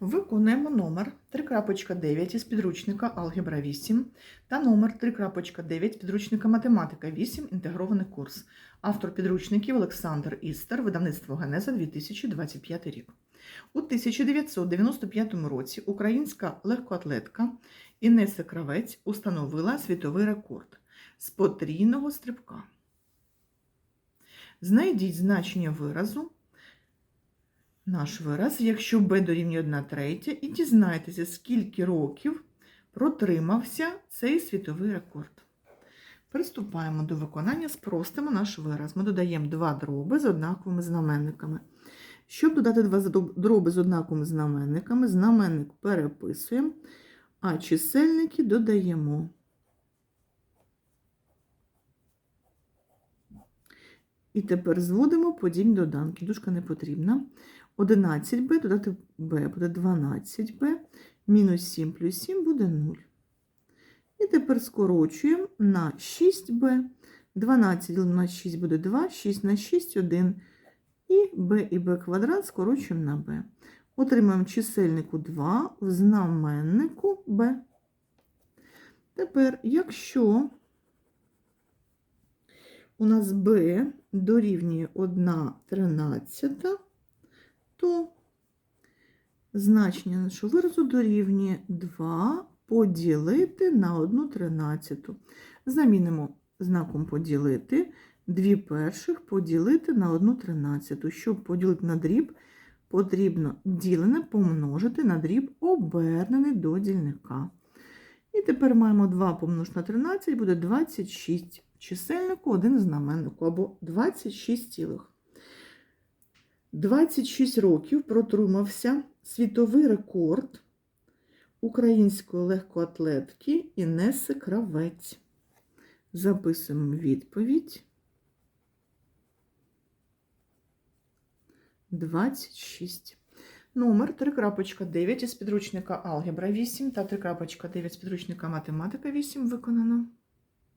Виконуємо номер 3.9 із підручника Алгебра 8 та номер 3.9 підручника Математика 8 інтегрований курс. Автор підручників Олександр Істер, видавництво Генеза 2025 рік. У 1995 році українська легкоатлетка Інеса Кравець установила світовий рекорд з потрійного стрибка. Знайдіть значення виразу наш вираз, якщо b дорівнює 1 третя, і дізнайтеся, скільки років протримався цей світовий рекорд. Приступаємо до виконання, спростимо наш вираз. Ми додаємо два дроби з однаковими знаменниками. Щоб додати два дроби з однаковими знаменниками, знаменник переписуємо, а чисельники додаємо. І тепер зводимо подібні доданки. Дужка не потрібна. 11b додати b буде 12b, мінус 7 плюс 7 буде 0. І тепер скорочуємо на 6b. 12 на 6 буде 2, 6 на 6 1. І b і b квадрат скорочуємо на b. Отримаємо чисельнику 2 в знаменнику b. Тепер, якщо у нас b дорівнює 1 тринадцята, то значення нашого виразу дорівнює 2 поділити на 1 тринадцяту. Замінимо знаком поділити 2 перших поділити на 1 тринадцяту. Щоб поділити на дріб, потрібно ділене помножити на дріб обернений до дільника. І тепер маємо 2 помножити на 13, буде 26 чисельнику, один знаменнику, або 26 цілих. 26 років протримався світовий рекорд української легкоатлетки Інеси Кравець. Записуємо відповідь. 26. Номер 3.9 із підручника Алгебра 8 та 3.9 з підручника Математика 8 виконано.